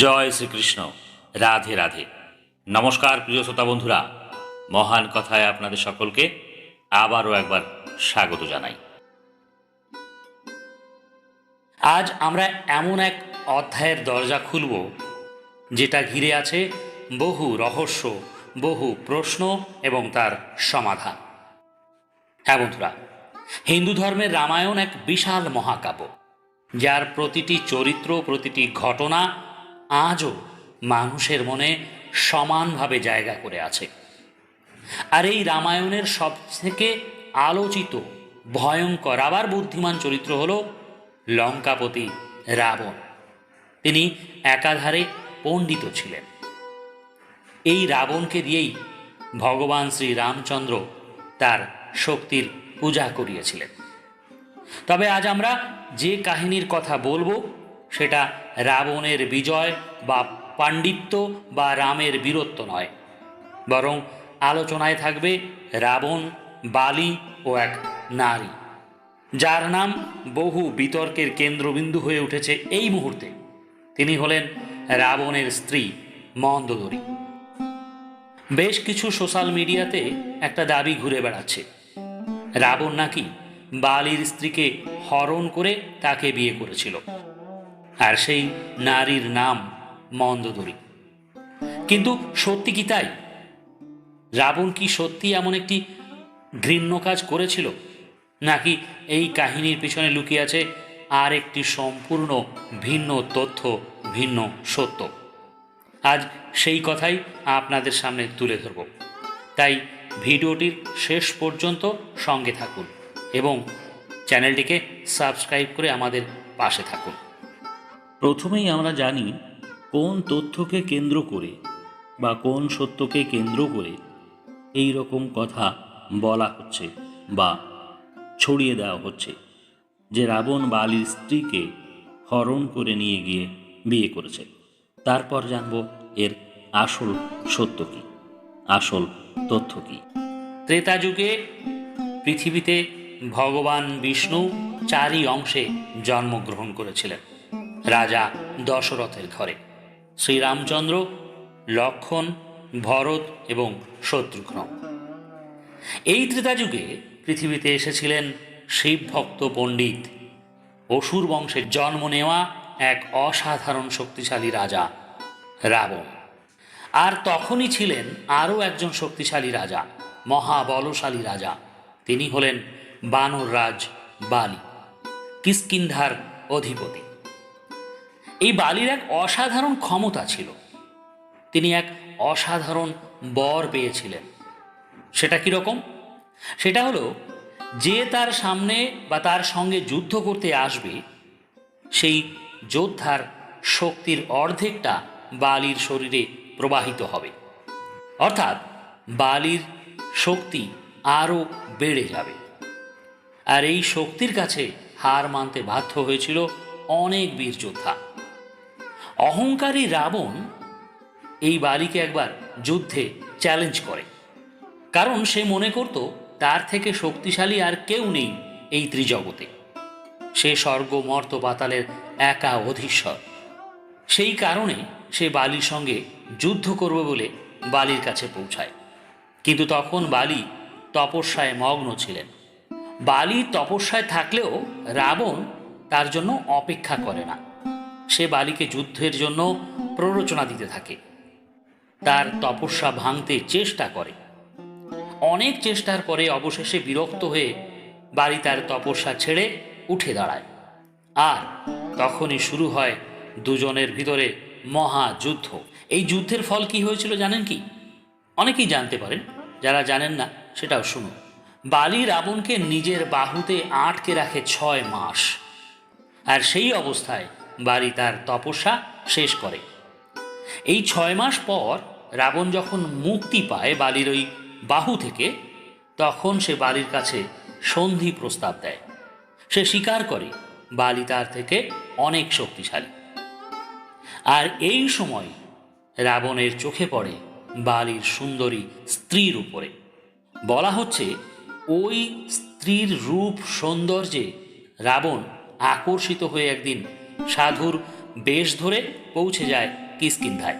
জয় শ্রীকৃষ্ণ। রাধে রাধে। নমস্কার প্রিয় শ্রোতা বন্ধুরা। মহান কথায় আপনাদের সকলকে আবারও একবার স্বাগত জানাই। আজ আমরা এমন এক অধ্যায়ের দরজা খুলব, যেটা ঘিরে আছে বহু রহস্য, বহু প্রশ্ন এবং তার সমাধান। হ্যাঁ বন্ধুরা, হিন্দু ধর্মের রামায়ণ এক বিশাল মহাকাব্য, যার প্রতিটি চরিত্র, প্রতিটি ঘটনা আজও মানুষের মনে সমানভাবে জায়গা করে আছে। আর এই রামায়ণের সব থেকে আলোচিত, ভয়ঙ্কর, আবার বুদ্ধিমান চরিত্র হল লঙ্কাপতি রাবণ। তিনি একাধারে পণ্ডিত ছিলেন। এই রাবণকে দিয়েই ভগবান শ্রী রামচন্দ্র তার শক্তির পূজা করিয়েছিলেন। তবে আজ আমরা যে কাহিনীর কথা বলব সেটা রাবণের বিজয় বা পাণ্ডিত্য বা রামের বীরত্ব নয়। বরং আলোচনায় থাকবে রাবণ, বালি ও এক নারী। যার নাম বহু বিতর্কের কেন্দ্রবিন্দু হয়ে উঠেছে এই মুহূর্তে। তিনি হলেন রাবণের স্ত্রী মন্দোদরী। বেশ কিছু সোশ্যাল মিডিয়াতে একটা দাবি ঘুরে বেড়াচ্ছে। রাবণ নাকি বালির স্ত্রীকে হরণ করে তাকে বিয়ে করেছিল। আর সেই নারীর নাম মন্দোদরী। কিন্তু সত্যি কি তাই? রাবণ কি সত্যি এমন একটি ঘৃণ্য কাজ করেছিল? নাকি এই কাহিনীর পিছনে লুকিয়ে আছে আর একটি সম্পূর্ণ ভিন্ন তথ্য, ভিন্ন সত্য? আজ সেই কথাই আপনাদের সামনে তুলে ধরব। তাই ভিডিওটির শেষ পর্যন্ত সঙ্গে থাকুন এবং চ্যানেলটিকে সাবস্ক্রাইব করে আমাদের পাশে থাকুন। প্রথমেই আমরা জানি কোন তথ্যকে কেন্দ্র করে বা কোন সত্যকে কেন্দ্র করে এই রকম কথা বলা হচ্ছে বা ছড়িয়ে দেওয়া হচ্ছে যে রাবণ বালির স্ত্রীকে হরণ করে নিয়ে গিয়ে বিয়ে করেছে। তারপর জানব এর আসল সত্য কী, আসল তথ্য কী। ত্রেতা যুগে পৃথিবীতে ভগবান বিষ্ণু চারি অংশে জন্মগ্রহণ করেছিলেন। রাজা দশরথের ঘরে। শ্রীরামচন্দ্র, লক্ষণ, ভরত এবং শত্রুঘ্ন। এই ত্রেতাযুগে পৃথিবীতে এসেছিলেন শিবভক্ত পণ্ডিত অসুর বংশের জন্ম নেওয়া এক অসাধারণ শক্তিশালী রাজা, রাবণ। আর তখনই ছিলেন আরও একজন শক্তিশালী রাজা, মহাবলশালী রাজা। তিনি হলেন বানর রাজ বালি কিস্কিন্ধার অধিপতি। এই বালির এক অসাধারণ ক্ষমতা ছিল। তিনি এক অসাধারণ বর পেয়েছিলেন। সেটা কীরকম সেটা হলো, যে তার সামনে বা তার সঙ্গে যুদ্ধ করতে আসবে, সেই যোদ্ধার শক্তির অর্ধেকটা বালির শরীরে প্রবাহিত হবে। অর্থাৎ বালির শক্তি আরও বেড়ে যাবে। আর এই শক্তির কাছে হার মানতে বাধ্য হয়েছিল অনেক বীর যোদ্ধা। অহংকারী রাবণ এই বালিকে একবার যুদ্ধে চ্যালেঞ্জ করে। কারণ সে মনে করত, তার থেকে শক্তিশালী আর কেউ নেই এই ত্রিজগতে। সে স্বর্গ, মর্ত পাতালের একা অধীশ্বর। সেই কারণে সে বালির সঙ্গে যুদ্ধ করবে বলে বালির কাছে পৌঁছায়। কিন্তু তখন বালি তপস্যায় মগ্ন ছিলেন। বালি তপস্যায় থাকলেও রাবণ তার জন্য অপেক্ষা করে না। সে বালিকে যুদ্ধের জন্য প্ররোচনা দিতে থাকে। তার তপস্যা ভাঙতে চেষ্টা করে। অনেক চেষ্টার পরে অবশেষে বিরক্ত হয়ে বালি তার তপস্যা ছেড়ে উঠে দাঁড়ায়। আর তখনই শুরু হয় দুজনের ভিতরে মহাযুদ্ধ এই যুদ্ধের ফল কি হয়েছিল জানেন কি? অনেকেই জানতে পারেন, যারা জানেন না সেটাও শুনুন। বালি রাবণকে নিজের বাহুতে আটকে রাখে ছয় মাস। আর সেই অবস্থায় বালি তার তপস্যা শেষ করে। এই ছয় মাস পর রাবণ যখন মুক্তি পায় বালির ওই বাহু থেকে, তখন সে বালির কাছে সন্ধি প্রস্তাব দেয়। সে স্বীকার করে বালি তার থেকে অনেক শক্তিশালী। আর এই সময় রাবণের চোখে পড়ে বালির সুন্দরী স্ত্রীর উপরে। বলা হচ্ছে, ওই স্ত্রীর রূপ সৌন্দর্যে রাবণ আকর্ষিত হয়ে একদিন সাধুর বেশ ধরে পৌঁছে যায় কিসকিন্ধায়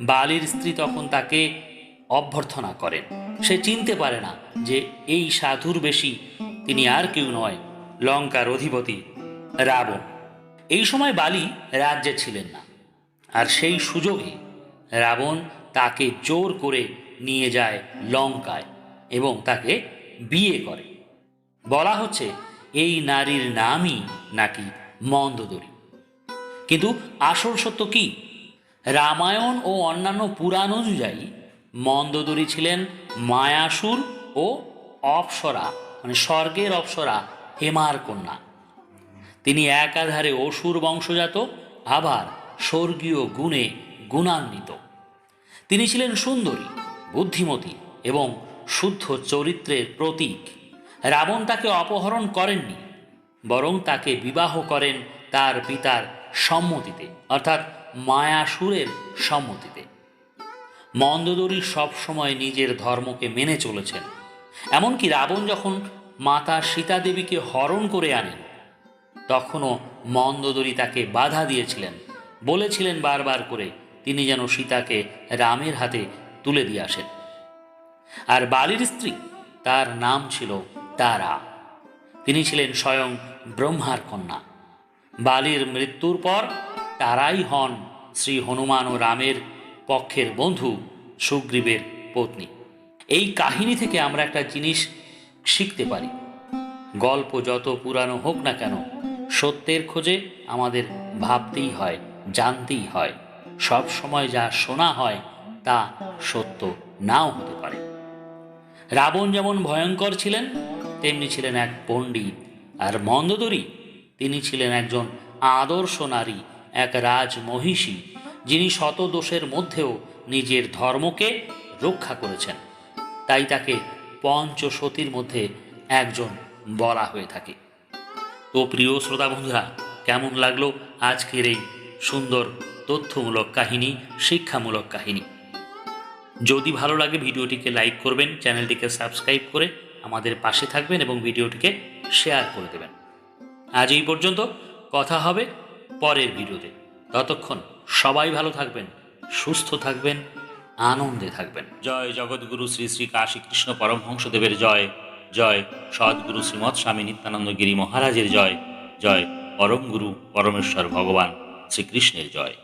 বালির স্ত্রী তখন তাকে অভ্যর্থনা করেন। সে চিনতে পারে না যে এই সাধুর বেশি তিনি আর কেউ নয়, লঙ্কার অধিপতি রাবণ। এই সময় বালি রাজ্যে ছিলেন না। আর সেই সুযোগে রাবণ তাকে জোর করে নিয়ে যায় লঙ্কায় এবং তাকে বিয়ে করে। বলা হচ্ছে, এই নারীর নামই নাকি মন্দদরি। কিন্তু আসল সত্য কি? রামায়ণ ও অন্যান্য পুরাণ অনুযায়ী মন্দদরি ছিলেন মায়াসুর ও অপ্সরা মানে স্বর্গের অপ্সরা, হেমার কন্যা। তিনি একাধারে অসুর বংশজাত, আবার স্বর্গীয় গুণে গুণান্বিত। তিনি ছিলেন সুন্দরী, বুদ্ধিমতী এবং শুদ্ধ চরিত্রের প্রতীক। রাবণ তাকে অপহরণ করেননি, বরং তাকে বিবাহ করেন তার পিতার সম্মতিতে, অর্থাৎ মায়াসুরের সম্মতিতে। মন্দদরি সবসময় নিজের ধর্মকে মেনে চলেছেন। এমনকি রাবণ যখন মাতা সীতা দেবীকে হরণ করে আনেন, তখনও মন্দদরি তাকে বাধা দিয়েছিলেন। বলেছিলেন বারবার করে, তিনি যেন সীতাকে রামের হাতে তুলে দিয়ে আসেন। আর বালির স্ত্রী, তার নাম ছিল তারা। তিনি ছিলেন স্বয়ং ব্রহ্মার কন্যা। বালির মৃত্যুর পর তারাই হন শ্রী হনুমান ও রামের পক্ষের বন্ধু সুগ্রীবের পত্নী। এই কাহিনী থেকে আমরা একটা জিনিস শিখতে পারি। গল্প যত পুরানো হোক না কেন, সত্যের খোঁজে আমাদের ভাবতেই হয়, জানতেই হয়। সব সময় যা শোনা হয়, তা সত্য নাও হতে পারে। রাবণ যেমন ভয়ঙ্কর ছিলেন, তেমনি ছিলেন এক পণ্ডিত আর মন্দদরি তিনি ছিলেন একজন আদর্শ নারী, এক রাজমহিষী, যিনি শত দোষের মধ্যেও নিজের ধর্মকে রক্ষা করেছেন। তাই তাকে পঞ্চসতীর মধ্যে একজন বলা হয়ে থাকে। তো প্রিয় শ্রোতা বন্ধুরা, কেমন লাগল আজকের এই সুন্দর তথ্যমূলক কাহিনী, শিক্ষামূলক কাহিনী? যদি ভালো লাগে, ভিডিওটিকে লাইক করবেন, চ্যানেলটিকে সাবস্ক্রাইব করে আমাদের পাশে থাকবেন এবং ভিডিওটিকে শেয়ার করে দেবেন। আজ এই পর্যন্ত। কথা হবে পরের ভিডিওতে। ততক্ষণ সবাই ভালো থাকবেন, সুস্থ থাকবেন, আনন্দে থাকবেন। জয় জগৎগুরু শ্রী শ্রী কাশী কৃষ্ণ পরমহংসদেবের জয়। জয় সদ্গুরু শ্রীমৎ স্বামী নিত্যানন্দ গিরি মহারাজের জয়। জয় পরম গুরু পরমেশ্বর ভগবান শ্রীকৃষ্ণের জয়।